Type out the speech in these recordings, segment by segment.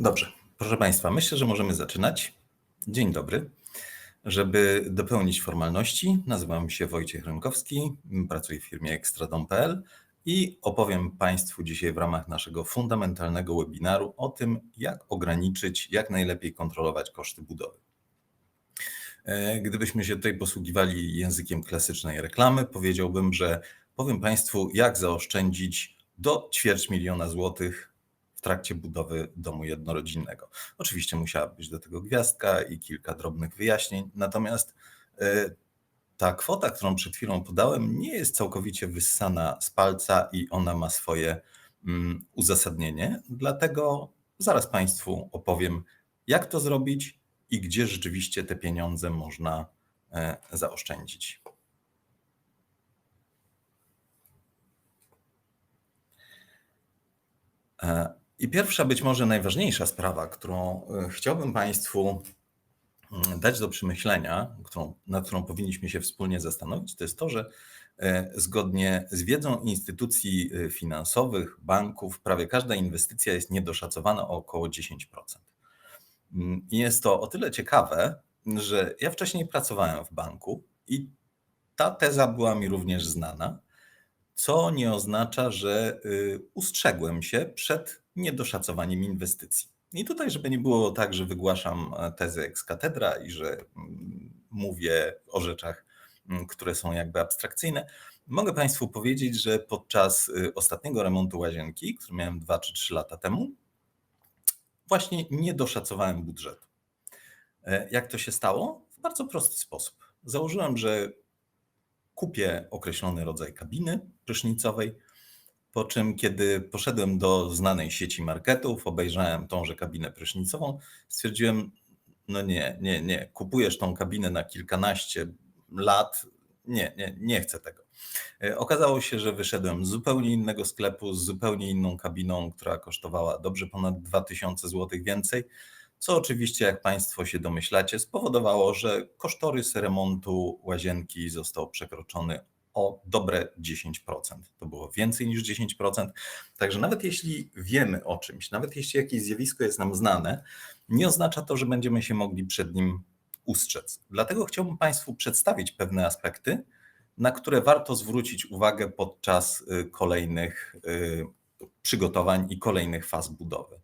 Dobrze, proszę Państwa, myślę, że możemy zaczynać. Dzień dobry. Żeby dopełnić formalności, nazywam się Wojciech Rynkowski, pracuję w firmie Extradom.pl i opowiem Państwu dzisiaj w ramach naszego fundamentalnego webinaru o tym, jak ograniczyć, jak najlepiej kontrolować koszty budowy. E, gdybyśmy się tutaj posługiwali językiem klasycznej reklamy, powiedziałbym, że powiem Państwu, jak zaoszczędzić do ćwierć miliona złotych w trakcie budowy domu jednorodzinnego. Oczywiście musiała być do tego gwiazdka i kilka drobnych wyjaśnień, natomiast e, ta kwota, którą przed chwilą podałem, nie jest całkowicie wyssana z palca i ona ma swoje mm, uzasadnienie. Dlatego zaraz Państwu opowiem, jak to zrobić i gdzie rzeczywiście te pieniądze można e, zaoszczędzić. I pierwsza, być może najważniejsza sprawa, którą e, chciałbym Państwu mm, dać do przemyślenia, którą, nad którą powinniśmy się wspólnie zastanowić, to jest to, że e, zgodnie z wiedzą instytucji e, finansowych, banków, prawie każda inwestycja jest niedoszacowana o około 10%. Mm, I jest to o tyle ciekawe, że ja wcześniej pracowałem w banku i ta teza była mi również znana, co nie oznacza, że y, ustrzegłem się przed niedoszacowaniem inwestycji. I tutaj, żeby nie było tak, że wygłaszam e, tezy ex katedra i że mm, mówię o rzeczach, mm, które są jakby abstrakcyjne, mogę Państwu powiedzieć, że podczas y, ostatniego remontu łazienki, który miałem 2 czy 3 lata temu, właśnie nie doszacowałem budżetu. E, jak to się stało? W bardzo prosty sposób. Założyłem, że kupię określony rodzaj kabiny prysznicowej, po czym, kiedy poszedłem do znanej sieci marketów, obejrzałem tąże kabinę prysznicową, stwierdziłem, no nie, nie, nie, kupujesz tą kabinę na kilkanaście lat, nie, nie, nie chcę tego. E, okazało się, że wyszedłem z zupełnie innego sklepu, z zupełnie inną kabiną, która kosztowała dobrze ponad 2000 zł więcej, co oczywiście, jak Państwo się domyślacie, spowodowało, że kosztorys remontu łazienki został przekroczony o dobre 10%. To było więcej niż 10%. Także nawet jeśli wiemy o czymś, nawet jeśli jakieś zjawisko jest nam znane, nie oznacza to, że będziemy się mogli przed nim ustrzec. Dlatego chciałbym Państwu przedstawić pewne aspekty, na które warto zwrócić uwagę podczas y, kolejnych y, przygotowań i kolejnych faz budowy.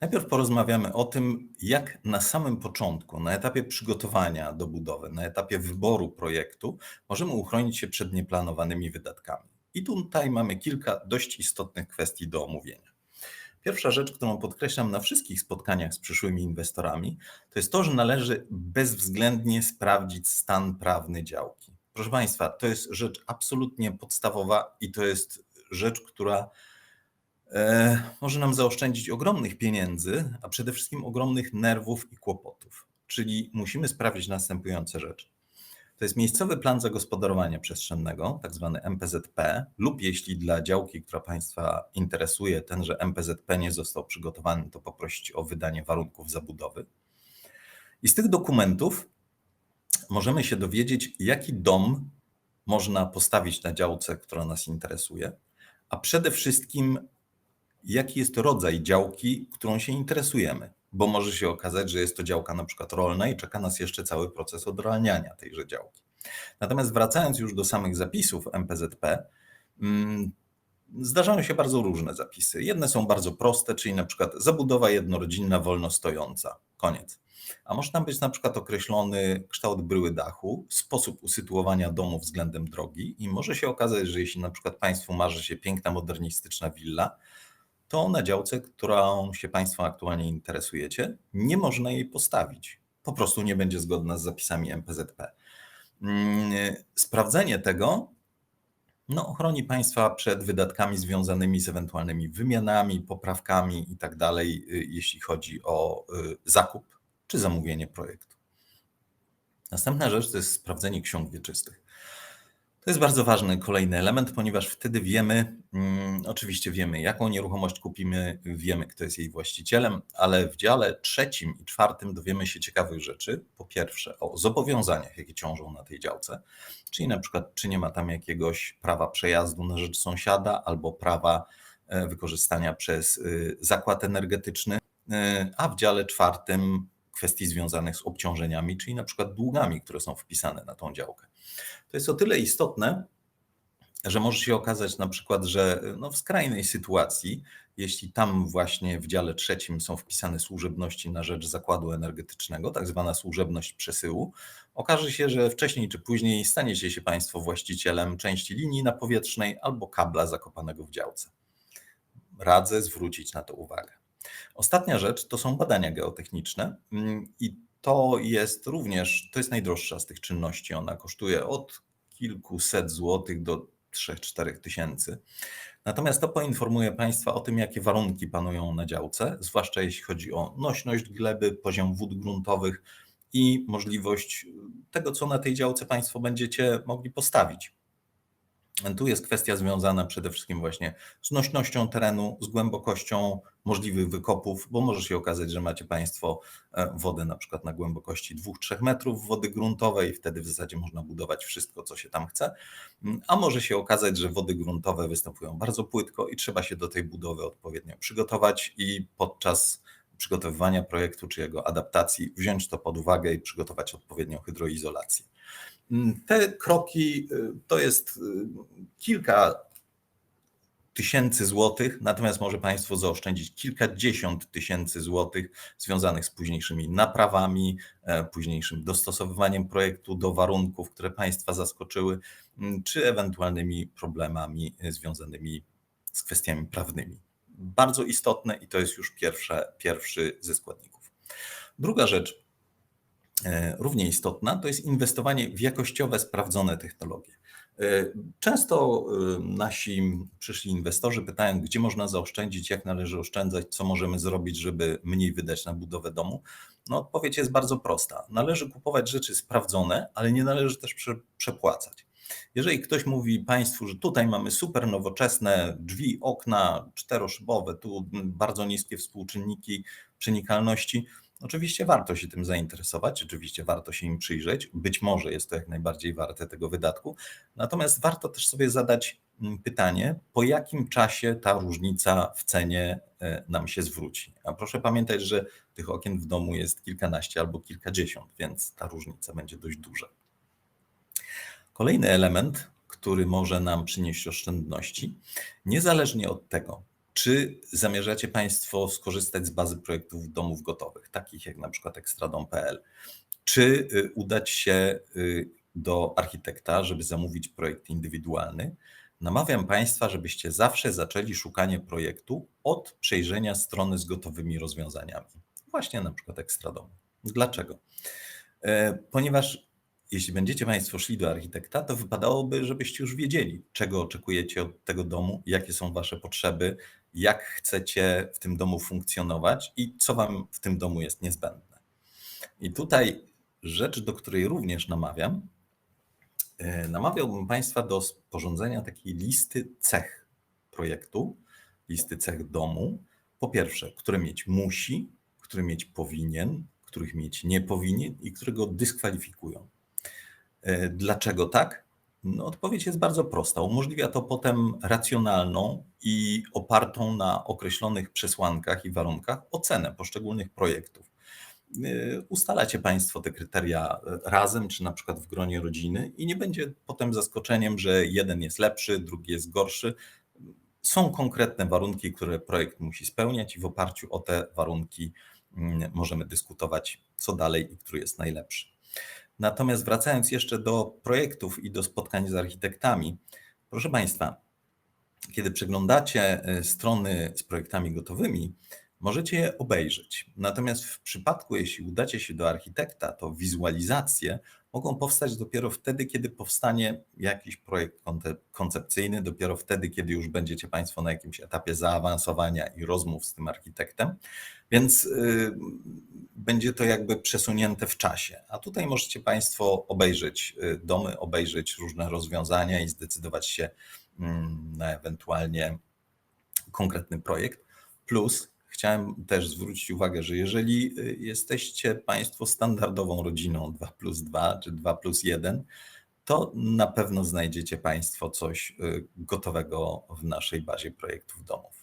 Najpierw porozmawiamy o tym, jak na samym początku, na etapie przygotowania do budowy, na etapie wyboru projektu, możemy uchronić się przed nieplanowanymi wydatkami. I tutaj mamy kilka dość istotnych kwestii do omówienia. Pierwsza rzecz, którą podkreślam na wszystkich spotkaniach z przyszłymi inwestorami, to jest to, że należy bezwzględnie sprawdzić stan prawny działki. Proszę Państwa, to jest rzecz absolutnie podstawowa i to jest rzecz, która może nam zaoszczędzić ogromnych pieniędzy, a przede wszystkim ogromnych nerwów i kłopotów. Czyli musimy sprawdzić następujące rzeczy. To jest miejscowy plan zagospodarowania przestrzennego, tak zwany MPZP, lub jeśli dla działki, która Państwa interesuje, tenże MPZP nie został przygotowany, to poprosić o wydanie warunków zabudowy. I z tych dokumentów możemy się dowiedzieć, jaki dom można postawić na działce, która nas interesuje, a przede wszystkim jaki jest rodzaj działki, którą się interesujemy, bo może się okazać, że jest to działka na przykład rolna i czeka nas jeszcze cały proces odralniania tejże działki. Natomiast wracając już do samych zapisów MPZP, mm, zdarzają się bardzo różne zapisy. Jedne są bardzo proste, czyli na przykład zabudowa jednorodzinna wolno stojąca. Koniec. A może tam być na przykład określony kształt bryły dachu, sposób usytuowania domu względem drogi i może się okazać, że jeśli na przykład Państwu marzy się piękna, modernistyczna willa, to na działce, którą się Państwo aktualnie interesujecie, nie można jej postawić. Po prostu nie będzie zgodna z zapisami MPZP. Mm, sprawdzenie tego no, chroni Państwa przed wydatkami związanymi z ewentualnymi wymianami, poprawkami itd., tak jeśli chodzi o y, zakup czy zamówienie projektu. Następna rzecz to jest sprawdzenie ksiąg wieczystych. To jest bardzo ważny kolejny element, ponieważ wtedy wiemy, mm, oczywiście wiemy, jaką nieruchomość kupimy, wiemy, kto jest jej właścicielem, ale w dziale trzecim i czwartym dowiemy się ciekawych rzeczy. Po pierwsze, o zobowiązaniach, jakie ciążą na tej działce, czyli na przykład, czy nie ma tam jakiegoś prawa przejazdu na rzecz sąsiada albo prawa e, wykorzystania przez y, zakład energetyczny, e, a w dziale czwartym kwestii związanych z obciążeniami, czyli na przykład długami, które są wpisane na tą działkę. To jest o tyle istotne, że może się okazać na przykład, że no w skrajnej sytuacji, jeśli tam właśnie w dziale trzecim są wpisane służebności na rzecz zakładu energetycznego, tak zwana służebność przesyłu, okaże się, że wcześniej czy później staniecie się Państwo właścicielem części linii napowietrznej albo kabla zakopanego w działce. Radzę zwrócić na to uwagę. Ostatnia rzecz to są badania geotechniczne mm, i to jest również, to jest najdroższa z tych czynności. Ona kosztuje od kilkuset złotych do 3-4 tysięcy. Natomiast to poinformuje Państwa o tym, jakie warunki panują na działce, zwłaszcza jeśli chodzi o nośność gleby, poziom wód gruntowych i możliwość tego, co na tej działce Państwo będziecie mogli postawić. Tu jest kwestia związana przede wszystkim właśnie z nośnością terenu, z głębokością możliwych wykopów, bo może się okazać, że macie Państwo e, wodę na przykład na głębokości 2-3 metrów wody gruntowej, wtedy w zasadzie można budować wszystko, co się tam chce, mm, a może się okazać, że wody gruntowe występują bardzo płytko i trzeba się do tej budowy odpowiednio przygotować i podczas przygotowywania projektu czy jego adaptacji wziąć to pod uwagę i przygotować odpowiednią hydroizolację. Te kroki y, to jest y, kilka tysięcy złotych, natomiast może Państwo zaoszczędzić kilkadziesiąt tysięcy złotych związanych z późniejszymi naprawami, e, późniejszym dostosowywaniem projektu do warunków, które Państwa zaskoczyły, mm, czy ewentualnymi problemami związanymi z kwestiami prawnymi. Bardzo istotne i to jest już pierwsze, pierwszy ze składników. Druga rzecz, E, równie istotna, to jest inwestowanie w jakościowe, sprawdzone technologie. E, często e, nasi przyszli inwestorzy pytają, gdzie można zaoszczędzić, jak należy oszczędzać, co możemy zrobić, żeby mniej wydać na budowę domu. No, odpowiedź jest bardzo prosta. Należy kupować rzeczy sprawdzone, ale nie należy też prze, przepłacać. Jeżeli ktoś mówi Państwu, że tutaj mamy super nowoczesne drzwi, okna czteroszybowe, tu bardzo niskie współczynniki przenikalności, Oczywiście warto się tym zainteresować, oczywiście warto się im przyjrzeć. Być może jest to jak najbardziej warte tego wydatku. Natomiast warto też sobie zadać mm, pytanie, po jakim czasie ta różnica w cenie e, nam się zwróci. A proszę pamiętać, że tych okien w domu jest kilkanaście albo kilkadziesiąt, więc ta różnica będzie dość duża. Kolejny element, który może nam przynieść oszczędności, niezależnie od tego, czy zamierzacie Państwo skorzystać z bazy projektów domów gotowych, takich jak na przykład ekstradom.pl? Czy y, udać się y, do architekta, żeby zamówić projekt indywidualny? Namawiam Państwa, żebyście zawsze zaczęli szukanie projektu od przejrzenia strony z gotowymi rozwiązaniami. Właśnie na przykład ekstradom. Dlaczego? E, ponieważ jeśli będziecie Państwo szli do architekta, to wypadałoby, żebyście już wiedzieli, czego oczekujecie od tego domu, jakie są Wasze potrzeby, jak chcecie w tym domu funkcjonować i co Wam w tym domu jest niezbędne. I tutaj rzecz, do której również namawiam, e, namawiałbym Państwa do sporządzenia takiej listy cech projektu, listy cech domu. Po pierwsze, które mieć musi, które mieć powinien, których mieć nie powinien i którego dyskwalifikują. E, dlaczego tak? No, odpowiedź jest bardzo prosta. Umożliwia to potem racjonalną i opartą na określonych przesłankach i warunkach ocenę poszczególnych projektów. E, ustalacie Państwo te kryteria razem, czy na przykład w gronie rodziny, i nie będzie potem zaskoczeniem, że jeden jest lepszy, drugi jest gorszy. Są konkretne warunki, które projekt musi spełniać, i w oparciu o te warunki mm, możemy dyskutować, co dalej i który jest najlepszy. Natomiast wracając jeszcze do projektów i do spotkań z architektami, proszę Państwa, kiedy przeglądacie e, strony z projektami gotowymi, możecie je obejrzeć. Natomiast w przypadku, jeśli udacie się do architekta, to wizualizacje mogą powstać dopiero wtedy, kiedy powstanie jakiś projekt koncepcyjny, dopiero wtedy, kiedy już będziecie Państwo na jakimś etapie zaawansowania i rozmów z tym architektem. Więc y, będzie to jakby przesunięte w czasie. A tutaj możecie Państwo obejrzeć y, domy, obejrzeć różne rozwiązania i zdecydować się mm, na ewentualnie konkretny projekt. Plus chciałem też zwrócić uwagę, że jeżeli y, jesteście Państwo standardową rodziną 2 plus 2 czy 2 plus 1, to na pewno znajdziecie Państwo coś y, gotowego w naszej bazie projektów domowych.